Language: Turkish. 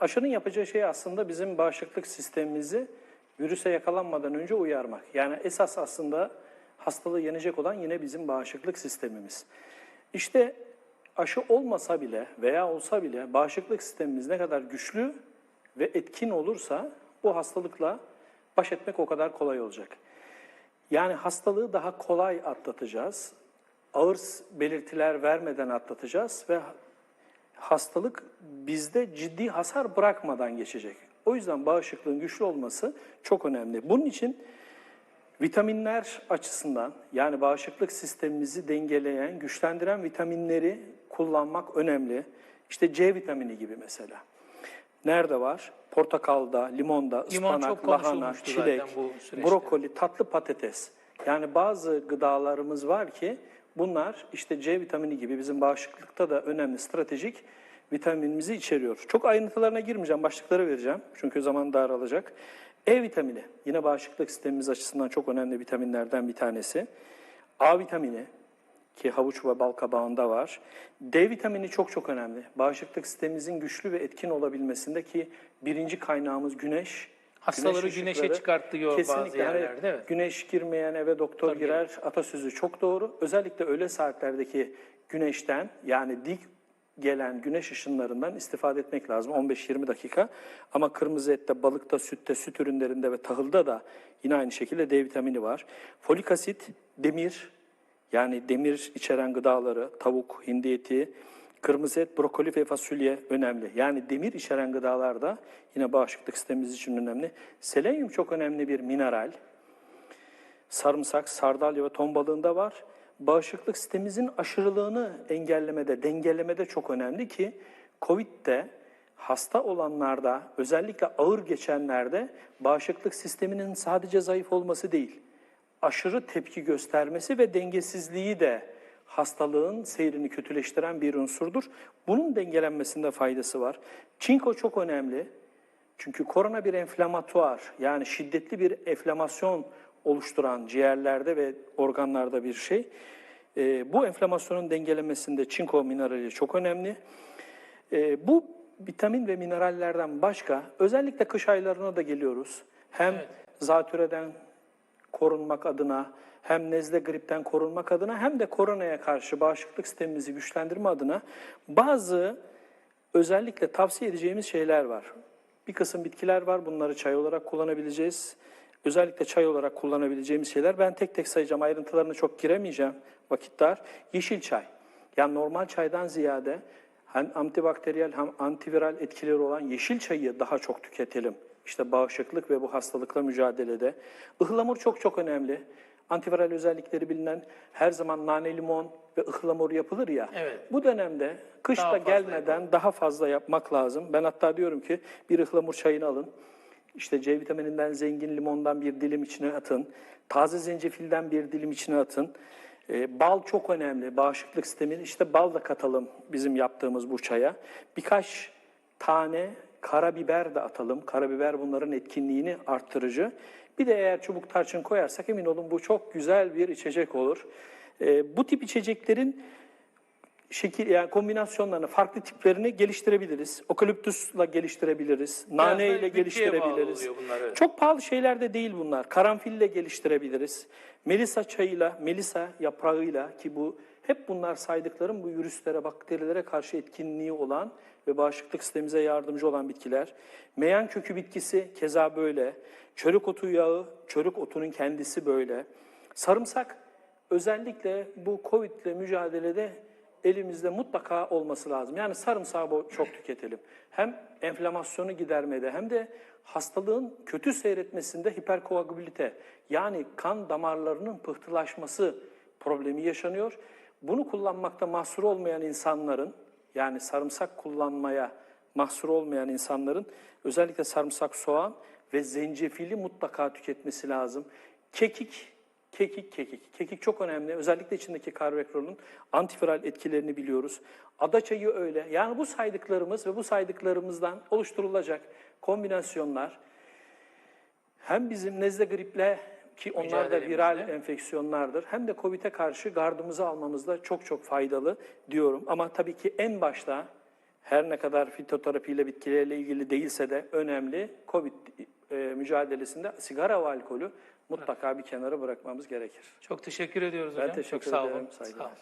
Aşının yapacağı şey aslında bizim bağışıklık sistemimizi virüse yakalanmadan önce uyarmak. Yani esas aslında hastalığı yenecek olan yine bizim bağışıklık sistemimiz. İşte aşı olmasa bile veya olsa bile bağışıklık sistemimiz ne kadar güçlü ve etkin olursa bu hastalıkla baş etmek o kadar kolay olacak. Yani hastalığı daha kolay atlatacağız. Ağır belirtiler vermeden atlatacağız ve hastalık bizde ciddi hasar bırakmadan geçecek. O yüzden bağışıklığın güçlü olması çok önemli. Bunun için vitaminler açısından yani bağışıklık sistemimizi dengeleyen, güçlendiren vitaminleri kullanmak önemli. İşte C vitamini gibi mesela. Nerede var? Portakalda, limonda, Limon ıspanak, çok lahana, konuşulmuştu çilek, zaten bu süreçte. brokoli, tatlı patates. Yani bazı gıdalarımız var ki bunlar işte C vitamini gibi bizim bağışıklıkta da önemli stratejik vitaminimizi içeriyor. Çok ayrıntılarına girmeyeceğim, başlıkları vereceğim çünkü zaman daralacak. E vitamini yine bağışıklık sistemimiz açısından çok önemli vitaminlerden bir tanesi. A vitamini ki havuç ve bal kabağında var. D vitamini çok çok önemli. Bağışıklık sistemimizin güçlü ve etkin olabilmesinde ki birinci kaynağımız güneş. Hastaları Güneş güneşe çıkartıyor bazı. Hani yerlerde. Evet. Güneş girmeyen eve doktor Tabii. girer atasözü çok doğru. Özellikle öğle saatlerdeki güneşten yani dik gelen güneş ışınlarından istifade etmek lazım 15-20 dakika. Ama kırmızı ette, balıkta, sütte, süt ürünlerinde ve tahılda da yine aynı şekilde D vitamini var. Folik asit, demir yani demir içeren gıdaları, tavuk, hindi eti, kırmızı et, brokoli ve fasulye önemli. Yani demir içeren gıdalar da yine bağışıklık sistemimiz için önemli. Selenyum çok önemli bir mineral. Sarımsak, sardalya ve ton balığında var. Bağışıklık sistemimizin aşırılığını engellemede, dengelemede çok önemli ki COVID'de hasta olanlarda, özellikle ağır geçenlerde bağışıklık sisteminin sadece zayıf olması değil, aşırı tepki göstermesi ve dengesizliği de hastalığın seyrini kötüleştiren bir unsurdur. Bunun dengelenmesinde faydası var. Çinko çok önemli. Çünkü korona bir enflamatuar yani şiddetli bir enflamasyon oluşturan ciğerlerde ve organlarda bir şey. Ee, bu enflamasyonun dengelenmesinde çinko minerali çok önemli. Ee, bu vitamin ve minerallerden başka özellikle kış aylarına da geliyoruz. Hem Evet. zatürreden korunmak adına hem nezle gripten korunmak adına hem de koronaya karşı bağışıklık sistemimizi güçlendirme adına bazı özellikle tavsiye edeceğimiz şeyler var. Bir kısım bitkiler var. Bunları çay olarak kullanabileceğiz. Özellikle çay olarak kullanabileceğimiz şeyler. Ben tek tek sayacağım. Ayrıntılarına çok giremeyeceğim. Vakit dar. Yeşil çay. Yani normal çaydan ziyade hem antibakteriyel hem antiviral etkileri olan yeşil çayı daha çok tüketelim. İşte bağışıklık ve bu hastalıkla mücadelede. Ihlamur çok çok önemli. Antiviral özellikleri bilinen her zaman nane limon ve ıhlamur yapılır ya. Evet. Bu dönemde kış Daha gelmeden daha fazla yapmak lazım. Ben hatta diyorum ki bir ıhlamur çayını alın. İşte C vitamininden zengin limondan bir dilim içine atın. Taze zencefilden bir dilim içine atın. Ee, bal çok önemli. Bağışıklık sistemi. İşte bal da katalım bizim yaptığımız bu çaya. Birkaç tane karabiber de atalım. Karabiber bunların etkinliğini arttırıcı. Bir de eğer çubuk tarçın koyarsak emin olun bu çok güzel bir içecek olur. Ee, bu tip içeceklerin şekil yani kombinasyonlarını, farklı tiplerini geliştirebiliriz. Okaliptusla geliştirebiliriz. Nane ile geliştirebiliriz. oluyor bunlar, evet. Çok pahalı şeyler de değil bunlar. Karanfille geliştirebiliriz. Melisa çayıyla, melisa yaprağıyla ki bu hep bunlar saydıklarım bu virüslere, bakterilere karşı etkinliği olan ve bağışıklık sistemimize yardımcı olan bitkiler. Meyan kökü bitkisi keza böyle. Çörük otu yağı, çörük otunun kendisi böyle. Sarımsak özellikle bu Covid ile mücadelede elimizde mutlaka olması lazım. Yani sarımsağı çok tüketelim. Hem enflamasyonu gidermede hem de hastalığın kötü seyretmesinde hiperkoagülite yani kan damarlarının pıhtılaşması problemi yaşanıyor. Bunu kullanmakta mahsur olmayan insanların yani sarımsak kullanmaya mahsur olmayan insanların özellikle sarımsak, soğan ve zencefili mutlaka tüketmesi lazım. Kekik Kekik, kekik. Kekik çok önemli. Özellikle içindeki karbekrolün antiviral etkilerini biliyoruz. Ada çayı öyle. Yani bu saydıklarımız ve bu saydıklarımızdan oluşturulacak kombinasyonlar hem bizim nezle griple ki onlar da viral enfeksiyonlardır hem de COVID'e karşı gardımızı almamızda çok çok faydalı diyorum. Ama tabii ki en başta her ne kadar fitoterapiyle bitkilerle ilgili değilse de önemli. Covid e, mücadelesinde sigara ve alkolü mutlaka bir kenara bırakmamız gerekir. Çok teşekkür ediyoruz Ben hocam. teşekkür Çok sağ olun. saygılar. Sağ olun.